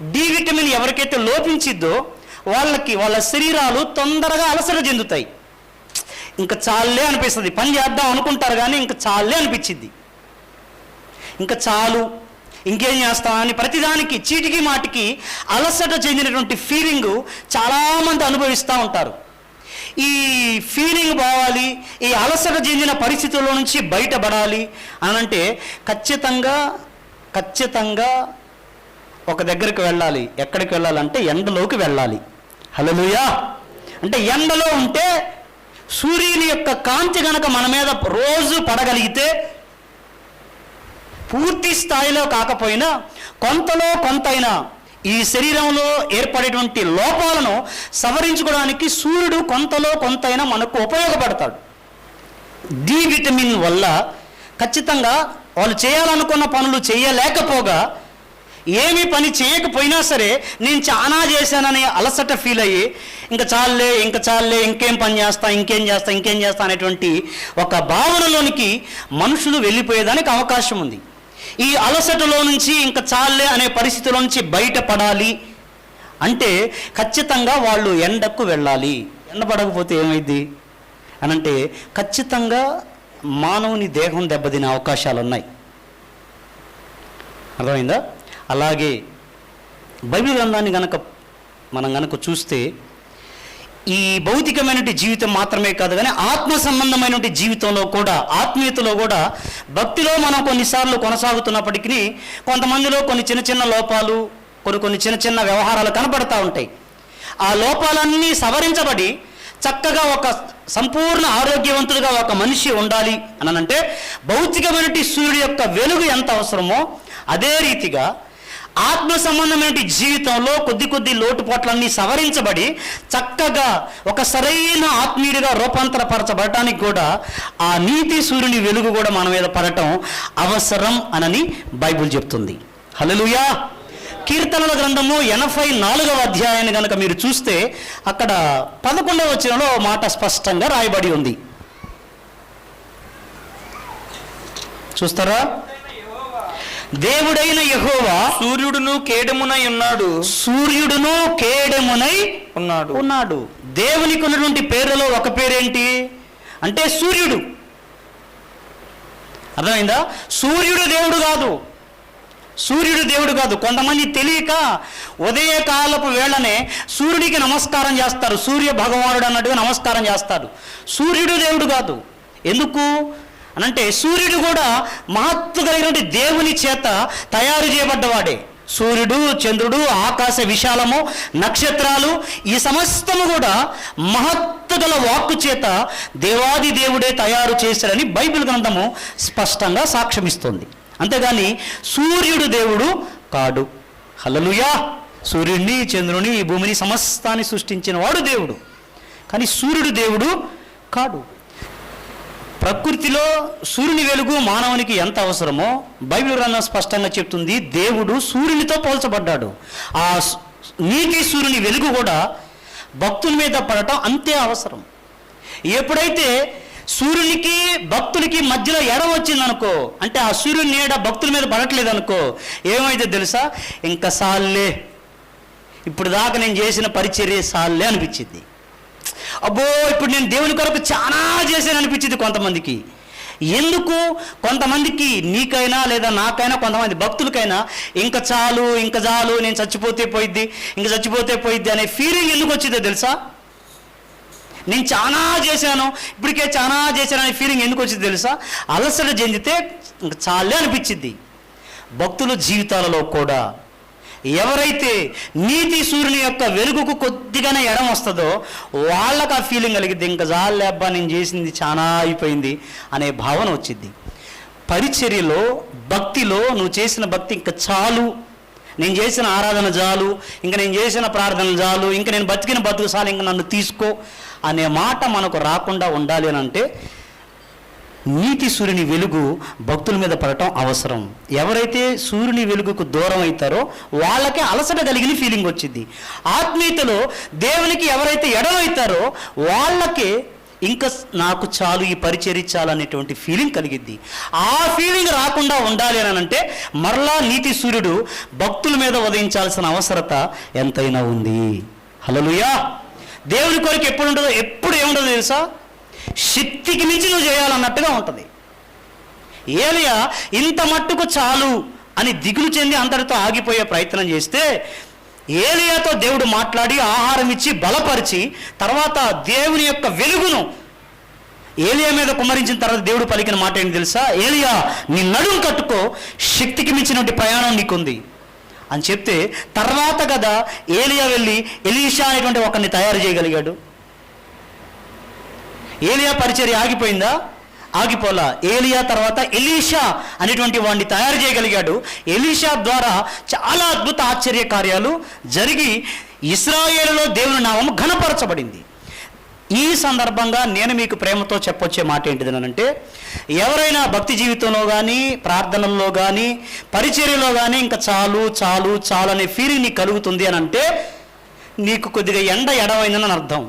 D vitamin ఎవరికైతే లోపించిద్దో వాళ్ళకి వాళ్ళ శరీరాలు తొందరగా అలసట చెందుతాయి. ఇంకా చాలే అనిపిస్తుంది. పని చేద్దాం అనుకుంటారు కానీ ఇంకా చాలే అనిపించింది ఇంకా చాలు. ఇంకేం చేస్తామని ప్రతిదానికి చీటికి మాటికి అలసట చెందినటువంటి ఫీలింగ్ చాలామంది అనుభవిస్తూ ఉంటారు. ఈ ఫీలింగ్ పోవాలి ఈ అలసట చెందిన పరిస్థితుల్లో నుంచి బయటపడాలి అనంటే ఖచ్చితంగా ఖచ్చితంగా ఒక దగ్గరికి వెళ్ళాలి. ఎక్కడికి వెళ్ళాలంటే ఎండలోకి వెళ్ళాలి. హలోయా అంటే ఎండలో ఉంటే సూర్యుని యొక్క కాంతి గనక మన మీద రోజు పడగలిగితే పూర్తి స్థాయిలో కాకపోయినా కొంతలో కొంతైనా ఈ శరీరంలో ఏర్పడేటువంటి లోపాలను సవరించుకోవడానికి సూర్యుడు కొంతలో కొంతైనా మనకు ఉపయోగపడతాడు. డి విటమిన్ వల్ల ఖచ్చితంగా వాళ్ళు చేయాలనుకున్న పనులు చేయలేకపోగా ఏమి పని చేయకపోయినా సరే నేను చాలా చేశానని అలసట ఫీల్ అయ్యి ఇంకా చాలే ఇంకా చాలే ఇంకేం పని చేస్తా ఇంకేం చేస్తా ఇంకేం చేస్తా అనేటువంటి ఒక భావనలోనికి మనుషులు వెళ్ళిపోయేదానికి అవకాశం ఉంది. ఈ అలసటలో నుంచి ఇంకా చాలే అనే పరిస్థితిలో నుంచి బయటపడాలి అంటే ఖచ్చితంగా వాళ్ళు ఎండకు వెళ్ళాలి. ఎండపడకపోతే ఏమైంది అనంటే ఖచ్చితంగా మానవుని దేహం దెబ్బతినే అవకాశాలు ఉన్నాయి అర్థమైందా? అలాగే బైబిల్ గ్రంథాన్ని గనక మనం గనక చూస్తే ఈ భౌతికమైనటువంటి జీవితం మాత్రమే కాదు కానీ ఆత్మ సంబంధమైనటువంటి జీవితంలో కూడా ఆత్మీయతలో కూడా భక్తిలో మనం కొన్నిసార్లు కొనసాగుతున్నప్పటికీ కొంతమందిలో కొన్ని చిన్న చిన్న లోపాలు కొన్ని కొన్ని చిన్న చిన్న వ్యవహారాలు కనపడతా ఉంటాయి. ఆ లోపాలన్నీ సవరించబడి చక్కగా ఒక సంపూర్ణ ఆరోగ్యవంతుడిగా ఒక మనిషి ఉండాలి అనంటే భౌతికమైనటువంటి సూర్యుడి యొక్క వెలుగు ఎంత అవసరమో అదే రీతిగా ఆత్మ సంబంధమైన జీవితంలో కొద్ది కొద్ది లోటుపాట్లన్నీ సవరించబడి చక్కగా ఒక సరైన ఆత్మీయుడిగా రూపాంతరపరచబడటానికి కూడా ఆ నీతి సూర్యుని వెలుగు కూడా మన మీద పడటం అవసరం అనని బైబిల్ చెప్తుంది. హలలుయా కీర్తనల గ్రంథము ఎనభై నాలుగవ అధ్యాయాన్ని కనుక మీరు చూస్తే అక్కడ పదకొండవ వచనంలో ఓ మాట స్పష్టంగా రాయబడి ఉంది. చూస్తారా? దేవుడైన యెహోవా సూర్యుడును కేడమునై ఉన్నాడు. సూర్యుడును కేడెమునై ఉన్నాడు. ఉన్నాడు. దేవునికి ఉన్నటువంటి పేర్లలో ఒక పేరేంటి? అంటే సూర్యుడు. అర్థమైందా? సూర్యుడు దేవుడు కాదు. సూర్యుడు దేవుడు కాదు. కొంతమంది తెలియక ఉదయకాలపు వేళనే సూర్యుడికి నమస్కారం చేస్తారు. సూర్య భగవానుడు అన్నట్టుగా నమస్కారం చేస్తారు సూర్యుడు దేవుడు కాదు. ఎందుకు? అనంటే సూర్యుడు కూడా మహత్తు కలిగినటువంటి దేవుని చేత తయారు చేయబడ్డవాడే. సూర్యుడు చంద్రుడు ఆకాశ విశాలము నక్షత్రాలు ఈ సమస్తము కూడా మహత్తు గల వాక్కు చేత దేవాది దేవుడే తయారు చేశారని బైబిల్ గ్రంథము స్పష్టంగా సాక్ష్యమిస్తుంది. అంతేగాని సూర్యుడు దేవుడు కాడు. హలలుయా సూర్యుడిని చంద్రుని ఈ భూమిని సమస్తాన్ని సృష్టించిన వాడు దేవుడు. కానీ సూర్యుడు దేవుడు కాడు. ప్రకృతిలో సూర్యుని వెలుగు మానవునికి ఎంత అవసరమో బైబిల్ గ్రంథం స్పష్టంగా చెప్తుంది దేవుడు సూర్యునితో పోల్చబడ్డాడు. ఆ నీటి నీతి సూర్యుని వెలుగు కూడా భక్తుల మీద పడటం అంతే అవసరం. ఎప్పుడైతే సూర్యునికి భక్తులకి మధ్యలో ఎడం వచ్చిందనుకో అంటే ఆ సూర్యుని నీడ భక్తుల మీద పడట్లేదు అనుకో ఏమైతే తెలుసా? ఇంకా సాల్లే. ఇప్పుడు దాకా నేను చేసిన పరిచర్య సాల్లే అనిపించింది. అబ్బో ఇప్పుడు నేను దేవుని కొరకు చాలా చేశాను అనిపించింది కొంతమందికి. ఎందుకు? కొంతమందికి నీకైనా లేదా నాకైనా కొంతమంది భక్తులకైనా ఇంకా చాలు ఇంకా చాలు నేను చచ్చిపోతే పోయిద్ది ఇంకా చచ్చిపోతే పోయిద్ది అనే ఫీలింగ్ ఎందుకు వచ్చిందో తెలుసా? నేను చాలా చేశాను ఇప్పటికే చాలా చేశాను అనే ఫీలింగ్ ఎందుకు వచ్చింది తెలుసా? అలసట చెందితే ఇంకా చాలే అనిపించింది భక్తుల జీవితాలలో కూడా ఎవరైతే నీతి సూర్యుని యొక్క వెలుగుకు కొద్దిగానే ఎడం వస్తుందో వాళ్ళకు ఆ ఫీలింగ్ కలిగిద్ది. ఇంకా జాలేబ్బా నేను చేసింది చాలా అయిపోయింది అనే భావన వచ్చింది పరిచర్యలో భక్తిలో నువ్వు చేసిన భక్తి ఇంకా చాలు. నేను చేసిన ఆరాధన చాలు. ఇంకా నేను చేసిన ప్రార్థన చాలు. ఇంకా నేను బతికిన బతుకు చాలు. ఇంకా నన్ను తీసుకో అనే మాట మనకు రాకుండా ఉండాలి అని అంటే నీతి సూర్యుని వెలుగు భక్తుల మీద పడటం అవసరం. ఎవరైతే సూర్యుని వెలుగుకు దూరం అవుతారో వాళ్ళకే అలసట కలిగిన ఫీలింగ్ వచ్చింది. ఆత్మీయతలో దేవునికి ఎవరైతే ఎడమవుతారో వాళ్ళకే ఇంకా నాకు చాలు ఈ పరిచర్య చాలు అనేటువంటి ఫీలింగ్ కలిగిద్ది. ఆ ఫీలింగ్ రాకుండా ఉండాలి అని అంటే మరలా నీతి సూర్యుడు భక్తుల మీద ఉదయించాల్సిన అవసరత ఎంతైనా ఉంది. హలోలుయా దేవుని కొరకు ఎప్పుడు ఉండదు ఎప్పుడు ఏముండదు తెలుసా? శక్తికి మించి నువ్వు చేయాలన్నట్టుగా ఉంటుంది. ఏలియా ఇంత మట్టుకు చాలు అని దిగులు చెంది అందరితో ఆగిపోయే ప్రయత్నం చేస్తే ఏలియాతో దేవుడు మాట్లాడి ఆహారం ఇచ్చి బలపరిచి తర్వాత దేవుని యొక్క వెలుగును ఏలియా మీద కుమ్మరించిన తర్వాత దేవుడు పలికిన మాట ఏంటి తెలుసా? ఏలియా నీ నడుం కట్టుకో శక్తికి మించినటువంటి ప్రయాణం నీకుంది. అని చెప్తే తర్వాత కదా ఏలియా వెళ్ళి ఎలీషా అనేటువంటి ఒకరిని తయారు చేయగలిగాడు. ఏలియా పరిచర్య ఆగిపోయిందా? ఆగిపోలా. ఏలియా తర్వాత ఎలీషా అనేటువంటి వాడిని తయారు చేయగలిగాడు. ఎలీషా ద్వారా చాలా అద్భుత ఆశ్చర్య కార్యాలు జరిగి ఇస్రాయేల్లో దేవుని నామం ఘనపరచబడింది. ఈ సందర్భంగా నేను మీకు ప్రేమతో చెప్పొచ్చే మాట ఏంటిది అంటే ఎవరైనా భక్తి జీవితంలో కానీ ప్రార్థనల్లో కానీ పరిచర్యలో కానీ ఇంకా చాలు చాలు చాలు అనే ఫీలింగ్ నీకు కలుగుతుంది అని అంటే నీకు కొద్దిగా ఎండ ఎడవైందని అర్థం.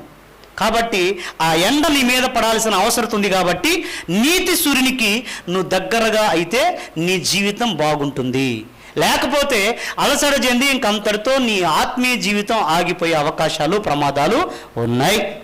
కాబట్టి ఆ ఎండ నీ మీద పడాల్సిన అవసరం ఉంది కాబట్టి నీతి సూర్యునికి నువ్వు దగ్గరగా అయితే నీ జీవితం బాగుంటుంది. లేకపోతే అలసట చెంది ఇంకంతటితో నీ ఆత్మీయ జీవితం ఆగిపోయే అవకాశాలు ప్రమాదాలు ఉన్నాయి.